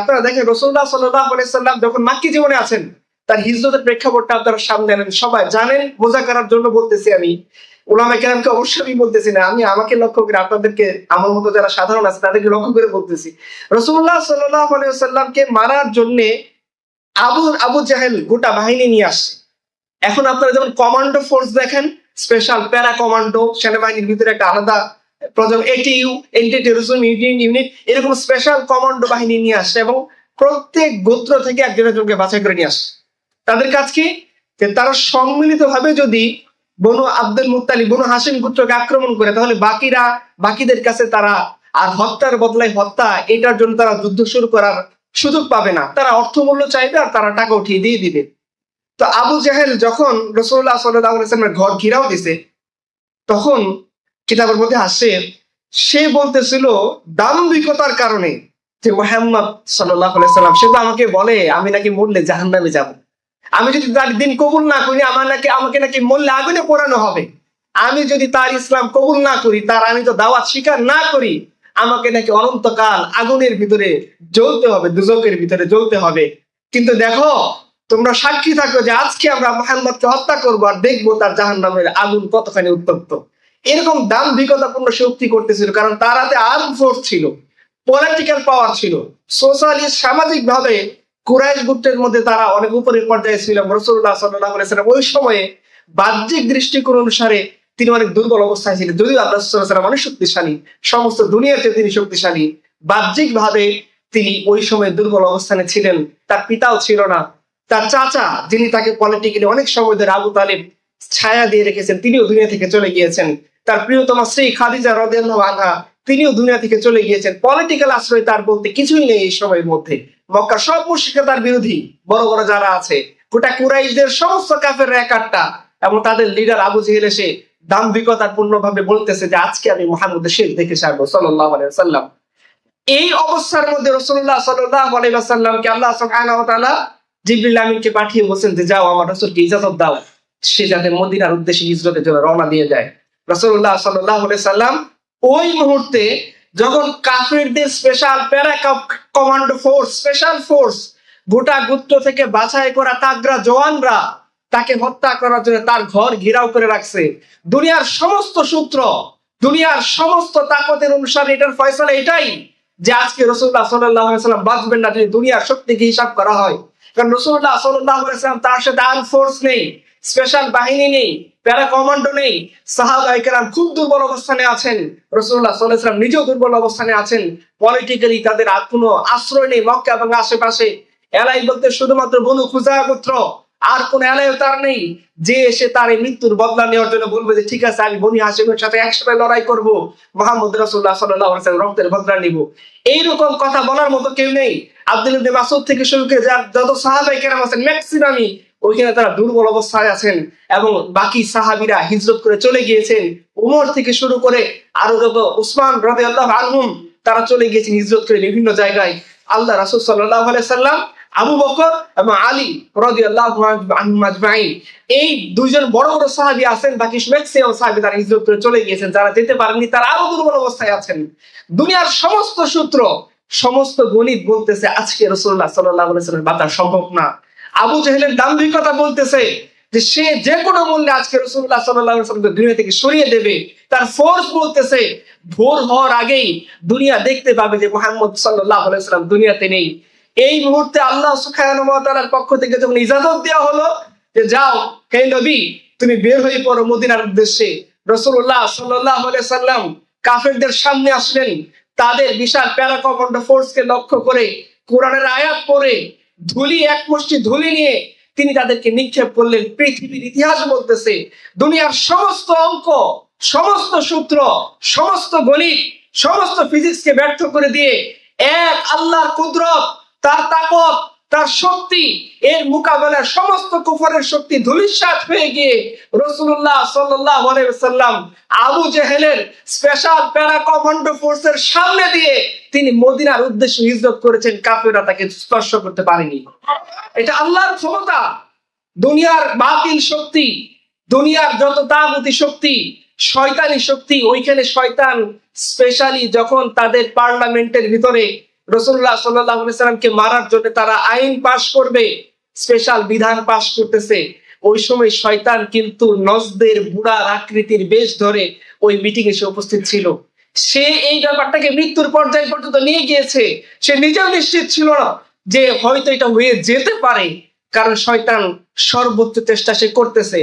আপনারা দেখেন রসুল্লাহ সাল্লাম যখন মাক্কি জীবনে আছেন, তার হিজরতের প্রেক্ষাপটটা আপনারা সামনে আনেন। সবাই জানেন, বোঝা করার জন্য বলতেছি আমি। ওলামা কেরামকে অবশ্যই আমি বলতেছি না। আমি আমাকে লক্ষ্য করে আপনাদেরকে আমার মতো যারা সাধারণ আছে, তাদেরকে লক্ষ্য করে বলতেছি। রসুল্লাহ সাল্লাহ সাল্লামকে মারার জন্য আবু আবু জাহেল গোটা বাহিনী নিয়ে আসছে। এখন আপনারা যেমন কমান্ডো ফোর্স দেখেন স্পেশাল প্যারা কমান্ডো সেনাবাহিনীর ভিতরে একটা আলাদা এটিইউ এন্টি টেরোরিজম ইউনিট এরকম স্পেশাল কমান্ডো বাহিনী নিয়ে আসছে এবং প্রত্যেক গোত্র থেকে একজন একজনকে বাছাই করে নিয়ে আসছে। তাদের কাজ কি? যে তারা সম্মিলিত ভাবে যদি বনু আব্দুল বনু হাসিম গোত্রকে আক্রমণ করে, তাহলে বাকিরা, বাকিদের কাছে তারা আর হত্যার বদলায় হত্যা, এটার জন্য তারা যুদ্ধ শুরু করার সুযোগ পাবে না। তারা অর্থমূল্য চাইবে আর তারা টাকা উঠিয়ে দিয়ে দিবে। তো আবু জাহেল যখন রসুল্লাহ সাল্লামের ঘর ঘিরাও দিছে, তখন কিতাবের মধ্যে আসে সে বলতেছিল দাম্ভিকতার কারণে যে মোহাম্মদ সাল্লাম, সে তো আমাকে বলে, আমি নাকি মরলে জাহান নামে যাব। আমি যদি তার দিন কবুল না করি, আমার নাকি, আমাকে নাকি মরলে আগুনে পোড়ানো হবে। আমি যদি তার ইসলাম কবুল না করি, তার আমি তো দাওয়াত স্বীকার না করি, আমাকে নাকি অনন্তকাল আগুনের ভিতরে জ্বলতে হবে দুজকের ভিতরে জ্বলতে হবে। কিন্তু দেখো, তোমরা সাক্ষী থাকো যে আজকে আমরা মোহাম্মদকে হত্যা করব আর দেখব তার জাহান নামের আগুন কতখানি উত্তপ্ত। এরকম দাম্ভিকতাপূর্ণ শক্তি করতেছিল, কারণ তার হাতে আর্ম ফোর্স ছিল পলিটিক্যাল পাওয়ার ছিল। সোশ্যালি সামাজিক ভাবে কুরাইশ গুপ্তের মধ্যে তারা অনেক উপরের পর্যায়ে ছিল রসুল্লাহ সাল্লাম ওই সময়ে বাহ্যিক দৃষ্টিকোণ অনুসারে তিনি অনেক দুর্বল অবস্থায় ছিলেন। যদিও আল্লাহ সাল্লাম অনেক শক্তিশালী, সমস্ত দুনিয়াতে তিনি শক্তিশালী বাহ্যিক ভাবে তিনি ওই সময় দুর্বল অবস্থানে ছিলেন, তার পিতাও ছিল না, তার চাচা যিনি তাকে পলিটিক্যালি অনেক সময় ধরে আবু তালেব ছায়া দিয়ে রেখেছেন, তিনিও দুনিয়া থেকে চলে গিয়েছেন। তার প্রিয়তমা স্ত্রী খাদিজা রদেল্লাহ আনহা, তিনিও দুনিয়া থেকে চলে গিয়েছেন। পলিটিক্যাল আশ্রয় তার বলতে কিছুই নেই এই সময়ের মধ্যে। মক্কা সব মুশিকা তার বিরোধী, বড় বড় যারা আছে। গোটা কুরাইশদের সমস্ত কাফের একারটা এবং তাদের লিডার আবু জেহেল এসে দাম্ভিকতার পূর্ণভাবে বলতেছে যে, আজকে আমি মোহাম্মদের শেখ দেখে সারবো সাল্লাহ সাল্লাম এই অবস্থার মধ্যে রসুল্লাহ সাল্লাহ আলাইসাল্লামকে আল্লাহ সুবহানাহু জিবরিল আমিনকে পাঠিয়ে বলছেন যে, যাও আমার রসুলকে ইজাজত দাও। সে যাতে মদিনার উদ্দেশ্যে হিজরতের জন্য রওনা দিয়ে যায়। রসুল্লাহ সাল্লাহ সাল্লাম ওই মুহূর্তে যখন কাফিরদের special para commando force special force গোটা গুত্র থেকে বাছাই করা তাগরা জওয়ানরা তাকে হত্যা করার জন্য তার ঘর ঘেরাও করে রাখছে। দুনিয়ার সমস্ত সূত্র, দুনিয়ার সমস্ত তাকতের অনুসারে এটার ফয়সলা এটাই যে আজকে রসুল্লাহ সাল্লাহ সাল্লাম বাঁচবেন না যদি দুনিয়ার শক্তিকে হিসাব করা হয়। কারণ রসুল্লাহ সাল্লাহ সাল্লাম তার সাথে আর্ম ফোর্স নেই। স্পেশাল বাহিনী নেই, প্যারা কমান্ডো নেই। সাহাবাইকেরাম খুব দুর্বল অবস্থানে আছেন। রসুল্লাহ সাল্লাহাম নিজেও দুর্বল অবস্থানে আছেন। পলিটিক্যালি তাদের আর কোনো আশ্রয় নেই মক্কা এবং আশেপাশে। এলাই বলতে শুধুমাত্র বনু খুজা গোত্র আর কোন এলাইও তার নেই। যে এসে তার এই মৃত্যুর বদলা নেওয়ার জন্য বলবে যে, ঠিক আছে, আমি বনি হাসিমের সাথে একসাথে লড়াই করব। মোহাম্মদ রসুল্লাহ সাল্লাহ রক্তের বদলা নিব। এইরকম কথা বলার মতো কেউ নেই। আব্দুল মাসুদ থেকে শুরু করে যত সাহাবাই কেরাম আছেন ম্যাক্সিমামই ওইখানে তারা দুর্বল অবস্থায় আছেন এবং বাকি সাহাবিরা হিজরত করে চলে গিয়েছেন। উমর থেকে শুরু করে আরও যত উসমান রাদে আল্লাহ আনহুম, তারা চলে গিয়েছেন হিজরত করে বিভিন্ন জায়গায়। আল্লাহ রাসুল সাল্লাহ সাল্লাম, আবু বকর এবং আলী রদি আল্লাহ এই দুইজন বড় বড় সাহাবি আছেন, বাকি ম্যাক্সিমাম সাহাবি তারা হিজরত করে চলে গিয়েছেন। যারা যেতে পারেননি, তারা আরও দুর্বল অবস্থায় আছেন। দুনিয়ার সমস্ত সূত্র, সমস্ত গণিত বলতেছে আজকে রসুল্লাহ সাল্লাহ সাল্লাম বাঁচা সম্ভব না। আবু জাহেলের দাম্ভিকতা বলতেছে যে সে যে কোনো মূল্যে আজকে রসুল্লাহ সাল্লাহ দুনিয়া থেকে সরিয়ে দেবে। তার ফোর্স বলতেছে, ভোর হওয়ার আগেই দুনিয়া দেখতে পাবে যে মোহাম্মদ সাল্লাহ সাল্লাম দুনিয়াতে নেই। এই মুহূর্তে আল্লাহ সুখায়নের পক্ষ থেকে যখন ইজাজত দেওয়া হলো যে যাও, হে নবী, তুমি বের হয়ে পড়ো মদিনার উদ্দেশ্যে। রসুল্লাহ সাল্লাহ সাল্লাম কাফেরদের সামনে আসলেন। তাদের বিশাল প্যারাকমান্ডো ফোর্সকে লক্ষ্য করে, কোরআনের আয়াত পড়ে ধুলি, এক মুষ্টি ধুলি নিয়ে তিনি তাদেরকে নিক্ষেপ করলেন। পৃথিবীর ইতিহাস বলতেছে, দুনিয়ার সমস্ত অঙ্ক, সমস্ত সূত্র, সমস্ত গণিত, সমস্ত ফিজিক্সকে ব্যর্থ করে দিয়ে এক আল্লাহর কুদরত, তার তাকত তার শক্তি, এর মোকাবেলায় সমস্ত কুফরের শক্তি ধুলিস্বাত হয়ে গিয়ে রসুল্লাহ সাল্লাম আবু জেহেলের স্পেশাল প্যারা কমান্ডো ফোর্সের সামনে দিয়ে তিনি মদিনার উদ্দেশ্যে হিজরত করেছেন। কাফেরা তাকে স্পর্শ করতে পারেনি। এটা আল্লাহর ক্ষমতা। দুনিয়ার বাতিল শক্তি, দুনিয়ার যত তাগতি শক্তি, শয়তানি শক্তি, ওইখানে শয়তান স্পেশালি যখন তাদের পার্লামেন্টের ভিতরে রসুল্লাহ সাল্লাহ সাল্লামকে মারার জন্য তারা আইন পাশ করবে, স্পেশাল বিধান পাশ করতেছে। ওই সময় শয়তান কিন্তু নজদের বুড়ার আকৃতির বেশ ধরে ওই মিটিং এসে উপস্থিত ছিল। সে এই ব্যাপারটাকে মৃত্যুর পর্যায়ে পর্যন্ত নিয়ে গিয়েছে। সে নিজেও নিশ্চিত ছিল না যে হয়তো এটা হয়ে যেতে পারে, কারণ শয়তান সর্বোচ্চ চেষ্টা সে করতেছে।